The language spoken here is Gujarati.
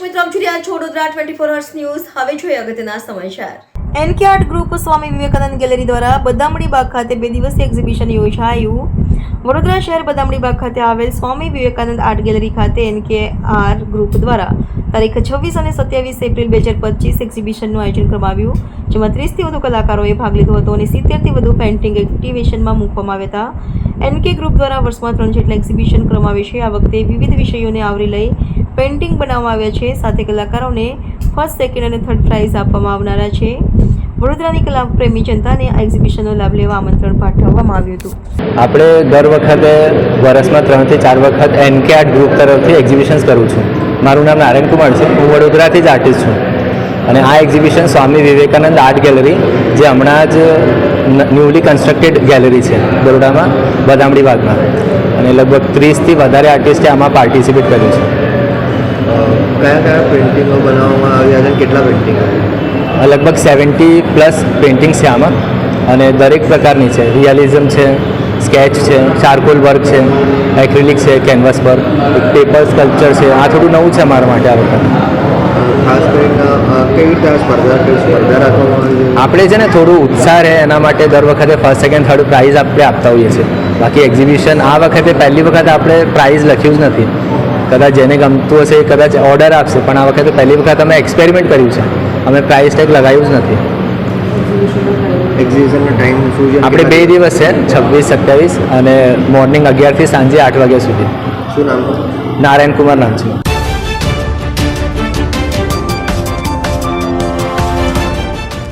રહ્યા છો Vadodara twenty four hours news હવે જોઈએ અગત્યના સમાચાર. NK art group Swami Vivekananda gallery દ્વારા બદામડી બાગ ખાતે બે દિવસીય એક્ઝિબિશન યોજાયું. વડોદરા શહેર બદામડી બાગ ખાતે આવેલ સ્વામી વિવેકાનંદ આર્ટ ગેલેરી ખાતે એનકે આર ગ્રુપ દ્વારા તારીખ છવ્વીસ અને સત્યાવીસ એપ્રિલ બે હજાર પચીસ એક્ઝિબિશનનું આયોજન કરવામાં આવ્યું જેમાં ત્રીસથી વધુ કલાકારોએ ભાગ લીધો હતો અને સિત્તેરથી વધુ પેઇન્ટિંગ એક્ટિવેશનમાં મૂકવામાં આવ્યા હતા. એનકે ગ્રુપ દ્વારા વર્ષમાં ત્રણ જેટલા એક્ઝિબિશન કરવામાં છે. આ વખતે વિવિધ વિષયોને આવરી લઈ પેઇન્ટિંગ બનાવવામાં આવ્યા છે. સાથે કલાકારોને ફર્સ્ટ સેકન્ડ અને થર્ડ પ્રાઇઝ આપવામાં આવનારા છે. વડોદરાની કલા પ્રેમી જનતાને આ એક્ઝિબિશનનો લાભ લેવા આમંત્રણ પાઠવવામાં આવ્યું હતું. આપણે દર વખતે વર્ષમાં ત્રણથી ચાર વખત એનકે આર્ટ ગ્રુપ તરફથી એક્ઝિબિશન્સ કરું છું. મારું નામ નારાયણ કુમાર છે. હું વડોદરાથી જ આર્ટિસ્ટ છું. અને આ exhibition Swami Vivekananda art gallery જે હમણાં જ ન્યૂલી કન્સ્ટ્રક્ટેડ ગેલેરી છે બરોડામાં બદામડી બાગમાં અને લગભગ ત્રીસથી વધારે આર્ટિસ્ટે આમાં પાર્ટિસિપેટ કર્યું છે. કયા કયા પેઇન્ટિંગો બનાવવામાં આવ્યા છે કેટલા પેઇન્ટિંગ લગભગ સેવન્ટી પ્લસ પેઇન્ટિંગ્સ છે આમાં. અને દરેક પ્રકારની છે. રિયાલિઝમ છે સ્કેચ છે ચારકોલ વર્ક છે એક્રિલિક છે કેનવાસ પર પેપર સ્કલ્પચર છે. આ થોડું નવું છે મારા માટે આ વખતે. ખાસ કરીને કેવી રીતે સ્પર્ધા સ્પર્ધા રાખવામાં આપણે છે ને થોડું ઉત્સાહ રહે એના માટે દર વખતે ફર્સ્ટ સેકન્ડ થર્ડ પ્રાઇઝ આપણે આપતા હોઈએ છીએ. બાકી એક્ઝિબિશન આ વખતે પહેલી વખત આપણે પ્રાઇઝ લખ્યું જ નથી. કદાચ જેને ગમતું હશે એ કદાચ ઓર્ડર આપશે પણ આ વખતે પહેલી વખત અમે એક્સપેરિમેન્ટ કર્યું છે. અમે પ્રાઇઝ ટેગ લગાવ્યું જ નથી. એક્ઝિબિશનનો ટાઈમ શું છે? આપણે બે દિવસ છે છવ્વીસ સત્યાવીસ અને મોર્નિંગ અગિયારથી સાંજે આઠ વાગ્યા સુધી. શું નામ નારાયણ કુમાર નામ છે.